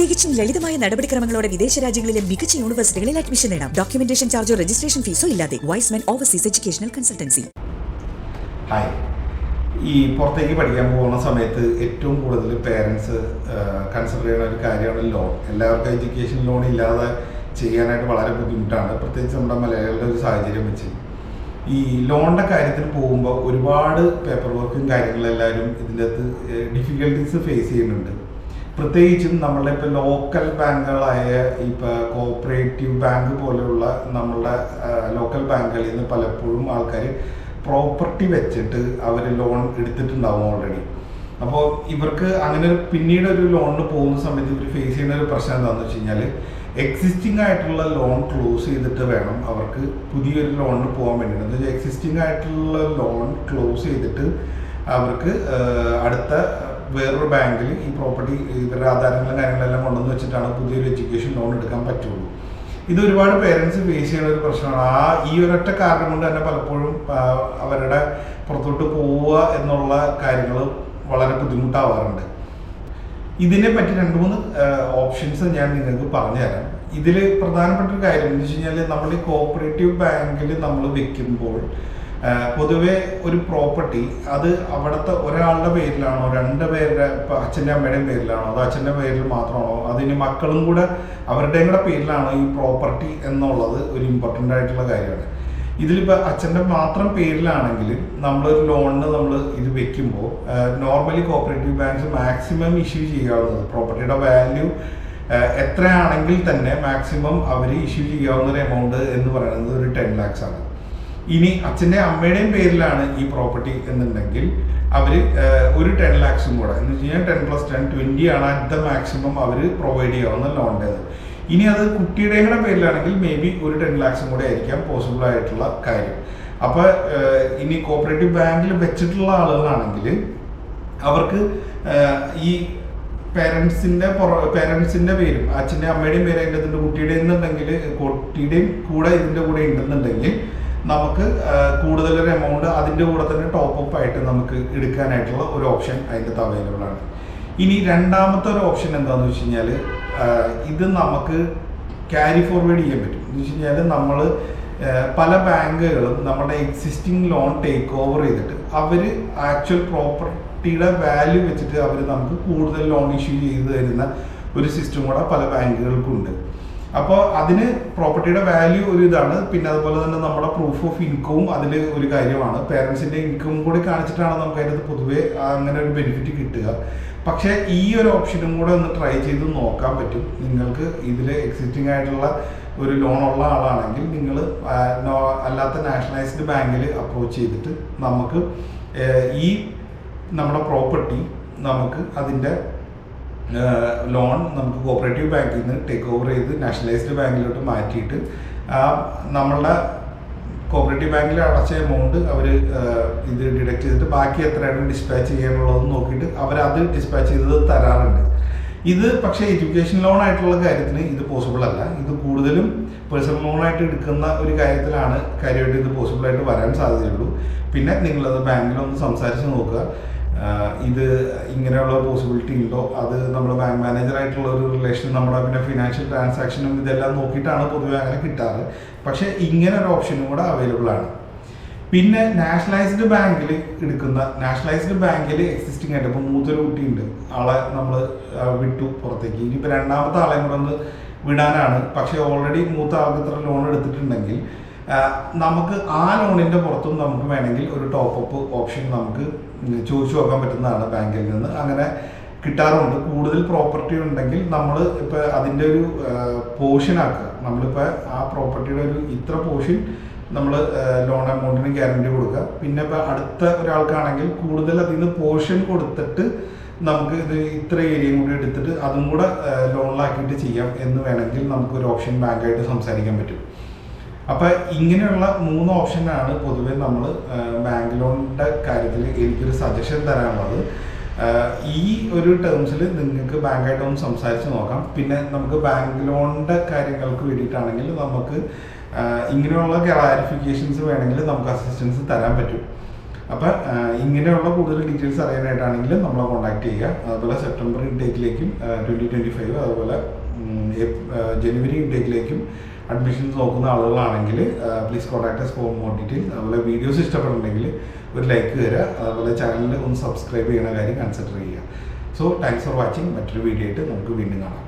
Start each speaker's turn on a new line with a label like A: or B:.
A: തികച്ചും ലളിതമായ നടപടിക്രമങ്ങളോടെ വിദേശ രാജ്യങ്ങളിലെ മികച്ച യൂണിവേഴ്സിറ്റികളിൽ അഡ്മിഷൻ നേടാം. ഡോക്യുമെന്റേഷൻ ചാർജോ രജിസ്ട്രേഷൻ ഫീസോ ഇല്ലാതെ Wisemen overseas educational consultancy
B: hi ഈ പുറത്തേക്ക് പഠിക്കാൻ പോകുന്ന സമയത്ത് ഏറ്റവും കൂടുതൽ പേരൻസ് കൺസിഡർ ചെയ്യുന്ന ഒരു കാര്യമാണ് ലോൺ എല്ലാവർക്കും എഡ്യൂക്കേഷൻ ലോൺ ഇല്ലാതെ ചെയ്യാനായിട്ട് വളരെ ബുദ്ധിമുട്ടാണ്. പ്രത്യേകിച്ച് നമ്മുടെ മലയാളികളുടെ ഒരു സാഹചര്യം വെച്ച്. ഈ ലോണിന്റെ കാര്യത്തിൽ പോകുമ്പോൾ ഒരുപാട് പേപ്പർ വർക്കും കാര്യങ്ങളെല്ലാവരും ഇതിന്റെ അകത്ത് ഡിഫിക്കൽട്ടീസ് ഫേസ് ചെയ്യുന്നുണ്ട്. പ്രത്യേകിച്ചും നമ്മളുടെ ഇപ്പോൾ ലോക്കൽ ബാങ്കുകളായ ഇപ്പോൾ കോപ്പറേറ്റീവ് ബാങ്ക് പോലെയുള്ള നമ്മളുടെ ലോക്കൽ ബാങ്കുകളിൽ നിന്ന് പലപ്പോഴും ആൾക്കാർ പ്രോപ്പർട്ടി വെച്ചിട്ട് അവർ ലോൺ എടുത്തിട്ടുണ്ടാവും ഓൾറെഡി അപ്പോൾ ഇവർക്ക് അങ്ങനെ പിന്നീട് ഒരു ലോണിന് പോകുന്ന സമയത്ത് ഇവർ ഫേസ് ചെയ്യുന്ന ഒരു പ്രശ്നം എന്താണെന്ന് വെച്ച് കഴിഞ്ഞാൽ എക്സിസ്റ്റിംഗ് ആയിട്ടുള്ള ലോൺ ക്ലോസ് ചെയ്തിട്ട് വേണം അവർക്ക് പുതിയൊരു ലോണിന് പോകാൻ വേണ്ടിയിട്ട്. എന്താ വെച്ചാൽ എക്സിസ്റ്റിംഗ് ആയിട്ടുള്ള ലോൺ ക്ലോസ് ചെയ്തിട്ട് അവർക്ക് അടുത്ത വേറൊരു ബാങ്കിൽ ഈ പ്രോപ്പർട്ടി ഇവരുടെ ആധാരങ്ങളും കാര്യങ്ങളെല്ലാം കൊണ്ടുവന്ന് വെച്ചിട്ടാണ് പുതിയൊരു എഡ്യൂക്കേഷൻ ലോൺ എടുക്കാൻ പറ്റുള്ളൂ. ഇത് ഒരുപാട് പേരൻസ് ഫേസ് ചെയ്യുന്ന ഒരു പ്രശ്നമാണ്. ആ ഈ ഒരൊറ്റ കാരണം കൊണ്ട് തന്നെ പലപ്പോഴും അവരുടെ പുറത്തോട്ട് പോവുക എന്നുള്ള കാര്യങ്ങൾ വളരെ ബുദ്ധിമുട്ടാവാറുണ്ട്. ഇതിനെ പറ്റി രണ്ട് മൂന്ന് ഓപ്ഷൻസ് ഞാൻ നിങ്ങൾക്ക് പറഞ്ഞുതരാം. ഇതിൽ പ്രധാനപ്പെട്ട ഒരു കാര്യം എന്ന് വെച്ച് കഴിഞ്ഞാൽ നമ്മൾ ഈ കോപ്പറേറ്റീവ് ബാങ്കിൽ നമ്മൾ വെക്കുമ്പോൾ പൊതുവെ ഒരു പ്രോപ്പർട്ടി അത് അവിടുത്തെ ഒരാളുടെ പേരിലാണോ രണ്ട് പേരുടെ അച്ഛന്റെ അമ്മയുടെയും പേരിലാണോ അതോ അച്ഛന്റെ പേരിൽ മാത്രമാണോ അതിന് മക്കളും കൂടെ അവരുടെയും കൂടെ പേരിലാണോ ഈ പ്രോപ്പർട്ടി എന്നുള്ളത് ഒരു ഇമ്പോർട്ടന്റ് ആയിട്ടുള്ള കാര്യമാണ്. ഇതിലിപ്പോൾ അച്ഛന്റെ മാത്രം പേരിലാണെങ്കിൽ നമ്മളൊരു ലോണിന് നമ്മൾ ഇത് വെക്കുമ്പോൾ normally cooperative banks maximum issue ചെയ്യാവുന്നത് പ്രോപ്പർട്ടിയുടെ വാല്യൂ എത്രയാണെങ്കിൽ തന്നെ മാക്സിമം അവർ ഇഷ്യൂ ചെയ്യാവുന്ന ഒരു എമൗണ്ട് എന്ന് പറയുന്നത് ഒരു ടെൻ ലാക്സ് ആണ്. ഇനി അച്ഛന്റെ അമ്മയുടെയും പേരിലാണ് ഈ പ്രോപ്പർട്ടി എന്നുണ്ടെങ്കിൽ അവർ ഒരു ടെൻ ലാക്സും കൂടെ. എന്ന് വെച്ച് കഴിഞ്ഞാൽ ടെൻ പ്ലസ് ടെൻ ട്വന്റി ആണ് അറ്റ് ദ മാക്സിമം അവർ പ്രൊവൈഡ് ചെയ്യാവുന്ന ലോണിന്റെത് ഇനി അത് കുട്ടിയുടെയും കൂടെ പേരിലാണെങ്കിൽ മേ ബി ഒരു ടെൻ ലാക്സും കൂടെ ആയിരിക്കാം പോസിബിൾ ആയിട്ടുള്ള കാര്യം. അപ്പോൾ ഇനി കോപ്പറേറ്റീവ് ബാങ്കിൽ വെച്ചിട്ടുള്ള ആളുകളാണെങ്കിൽ അവർക്ക് ഈ പേരൻസിന്റെ പേരൻസിന്റെ പേരും അച്ഛന്റെ അമ്മയുടെയും പേര് അതിന്റെ അതിന്റെ കുട്ടിയുടെ എന്നുണ്ടെങ്കിൽ കുട്ടിയുടെയും കൂടെ ഇതിന്റെ കൂടെ ഉണ്ടെന്നുണ്ടെങ്കിൽ നമുക്ക് കൂടുതലൊരു എമൗണ്ട് അതിന്റെ കൂടെ തന്നെ ടോപ്പ് അപ്പ് ആയിട്ട് നമുക്ക് എടുക്കാനായിട്ടുള്ള ഒരു ഓപ്ഷൻ അതിന്റെ അകത്ത് അവൈലബിൾ ആണ്. ഇനി രണ്ടാമത്തെ ഒരു ഓപ്ഷൻ എന്താണെന്ന് വെച്ച് കഴിഞ്ഞാൽ ഇത് നമുക്ക് ക്യാരി ഫോർവേഡ് ചെയ്യാൻ പറ്റും. എന്ന് വെച്ച് കഴിഞ്ഞാൽ നമ്മൾ പല ബാങ്കുകളും നമ്മുടെ എക്സിസ്റ്റിംഗ് ലോൺ ടേക്ക് ഓവർ ചെയ്തിട്ട് അവർ ആക്ച്വൽ പ്രോപ്പർട്ടിയുടെ വാല്യൂ വെച്ചിട്ട് അവർ നമുക്ക് കൂടുതൽ ലോൺ ഇഷ്യൂ ചെയ്തു തരുന്ന ഒരു സിസ്റ്റം കൂടെ പല ബാങ്കുകൾക്കുണ്ട്. അപ്പോൾ അതിന് പ്രോപ്പർട്ടിയുടെ വാല്യൂ ഒരു ഇതാണ്. പിന്നെ അതുപോലെ തന്നെ നമ്മുടെ പ്രൂഫ് ഓഫ് ഇൻകവും അതിൽ ഒരു കാര്യമാണ്. പേരൻസിന്റെ ഇൻകവും കൂടി കാണിച്ചിട്ടാണ് നമുക്ക് അതിനകത്ത് പൊതുവേ അങ്ങനെ ഒരു ബെനിഫിറ്റ് കിട്ടുക. പക്ഷേ ഈ ഒരു ഓപ്ഷനും കൂടെ ഒന്ന് ട്രൈ ചെയ്ത് നോക്കാൻ പറ്റും. നിങ്ങൾക്ക് ഇതിൽ എക്സിസ്റ്റിംഗ് ആയിട്ടുള്ള ഒരു ലോൺ ഉള്ള ആളാണെങ്കിൽ നിങ്ങൾ അല്ലാത്ത നാഷണലൈസ്ഡ് ബാങ്കിൽ അപ്രോച്ച് ചെയ്തിട്ട് നമുക്ക് ഈ നമ്മുടെ പ്രോപ്പർട്ടി നമുക്ക് അതിന്റെ ലോൺ നമുക്ക് കോപ്പറേറ്റീവ് ബാങ്കിൽ നിന്ന് ടേക്ക് ഓവർ ചെയ്ത് നാഷണലൈസ്ഡ് ബാങ്കിലോട്ട് മാറ്റിയിട്ട് ആ, നമ്മളുടെ കോപ്പറേറ്റീവ് ബാങ്കിൽ അടച്ച എമൗണ്ട് അവർ ഇത് ഡിഡക്ട് ചെയ്തിട്ട് ബാക്കി എത്രയാണ് ഡിസ്പാച്ച് ചെയ്യാനുള്ളതെന്ന് നോക്കിയിട്ട് അവരത് ഡിസ്പാച്ച് ചെയ്തത് തരാറുണ്ട്. ഇത് പക്ഷേ എഡ്യൂക്കേഷൻ ലോൺ ആയിട്ടുള്ള കാര്യത്തിന് ഇത് പോസിബിൾ അല്ല. ഇത് കൂടുതലും പേഴ്സണൽ ലോണായിട്ട് എടുക്കുന്ന ഒരു കാര്യത്തിലാണ് കാര്യമായിട്ട് ഇത് പോസിബിൾ ആയിട്ട് വരാൻ സാധ്യതയുള്ളൂ. പിന്നെ നിങ്ങളത് ബാങ്കിലൊന്ന് സംസാരിച്ച് നോക്കുക. ഇത് ഇങ്ങനെയുള്ള പോസിബിലിറ്റി ഉണ്ടോ? അത് നമ്മൾ ബാങ്ക് മാനേജറായിട്ടുള്ള ഒരു റിലേഷൻ നമ്മുടെ പിന്നെ ഫിനാൻഷ്യൽ ട്രാൻസാക്ഷനും ഇതെല്ലാം നോക്കിയിട്ടാണ് പൊതുവെ അങ്ങനെ കിട്ടാറ്. പക്ഷേ ഇങ്ങനെ ഒരു ഓപ്ഷനും കൂടെ അവൈലബിൾ ആണ്. പിന്നെ നാഷണലൈസ്ഡ് ബാങ്കിൽ എടുക്കുന്ന നാഷണലൈസ്ഡ് ബാങ്കിൽ എക്സിസ്റ്റിംഗ് ആയിട്ട് ഇപ്പോൾ മൂത്തൊരു കുട്ടിയുണ്ട്. ആളെ നമ്മൾ വിട്ടു പുറത്തേക്ക്. ഇനിയിപ്പോൾ രണ്ടാമത്തെ ആളെയും കൂടെ ഒന്ന് വിടാനാണ്. പക്ഷേ ഓൾറെഡി മൂത്ത ആൾക്ക് ലോൺ എടുത്തിട്ടുണ്ടെങ്കിൽ നമുക്ക് ആ ലോണിന്റെ പുറത്തും നമുക്ക് വേണമെങ്കിൽ ഒരു ടോപ്പ് അപ്പ് ഓപ്ഷൻ നമുക്ക് ചോദിച്ചു നോക്കാൻ പറ്റുന്നതാണ് ബാങ്കിൽ നിന്ന്. അങ്ങനെ കിട്ടാറുണ്ട്. കൂടുതൽ പ്രോപ്പർട്ടി ഉണ്ടെങ്കിൽ നമ്മൾ ഇപ്പോൾ അതിന്റെ ഒരു പോർഷൻ ആക്കുക. നമ്മളിപ്പോൾ ആ പ്രോപ്പർട്ടിയുടെ ഒരു ഇത്ര പോർഷൻ നമ്മൾ ലോൺ എമൗണ്ടിന് ഗ്യാരണ്ടി കൊടുക്കുക. പിന്നെ ഇപ്പോൾ അടുത്ത ഒരാൾക്കാണെങ്കിൽ കൂടുതൽ അതിൽ നിന്ന് പോർഷൻ കൊടുത്തിട്ട് നമുക്ക് ഇത് ഇത്ര ഏരിയയും കൂടി എടുത്തിട്ട് അതും കൂടെ ലോണിലാക്കിയിട്ട് ചെയ്യാം എന്ന് വേണമെങ്കിൽ നമുക്കൊരു ഓപ്ഷൻ ബാങ്കായിട്ട് സംസാരിക്കാൻ പറ്റും. അപ്പോൾ ഇങ്ങനെയുള്ള മൂന്ന് ഓപ്ഷനാണ് പൊതുവെ നമ്മൾ ബാങ്ക് ലോണിന്റെ കാര്യത്തിൽ എനിക്കൊരു സജഷൻ തരാനുള്ളത്. ഈ ഒരു ടേംസിൽ നിങ്ങൾക്ക് ബാങ്കായിട്ട് ഒന്ന് സംസാരിച്ച് നോക്കാം. പിന്നെ നമുക്ക് ബാങ്ക് ലോണിന്റെ കാര്യങ്ങൾക്ക് വേണ്ടിയിട്ടാണെങ്കിൽ നമുക്ക് ഇങ്ങനെയുള്ള ക്ലാരിഫിക്കേഷൻസ് വേണമെങ്കിൽ നമുക്ക് അസിസ്റ്റൻസ് തരാൻ പറ്റും. അപ്പോൾ ഇങ്ങനെയുള്ള കൂടുതൽ ഡീറ്റെയിൽസ് അറിയാനായിട്ടാണെങ്കിൽ നമ്മളെ കോൺടാക്ട് ചെയ്യുക. അതുപോലെ സെപ്റ്റംബർ ഇൻടേക്കിലേക്കും ട്വന്റി ട്വന്റി ഫൈവ് അതുപോലെ ജനുവരി ഇൻടേക്കിലേക്കും അഡ്മിഷൻസ് നോക്കുന്ന ആളുകളാണെങ്കിൽ please contact for more detail അതുപോലെ വീഡിയോസ് ഇഷ്ടപ്പെടുന്നുണ്ടെങ്കിൽ ഒരു ലൈക്ക് തരിക അതുപോലെ ചാനലിൽ ഒന്ന് സബ്സ്ക്രൈബ് ചെയ്യുന്ന കാര്യം കൺസിഡർ ചെയ്യുക. സോ താങ്ക്സ് ഫോർ വാച്ചിങ് മറ്റൊരു വീഡിയോ ആയിട്ട് നമുക്ക് വീണ്ടും കാണാം.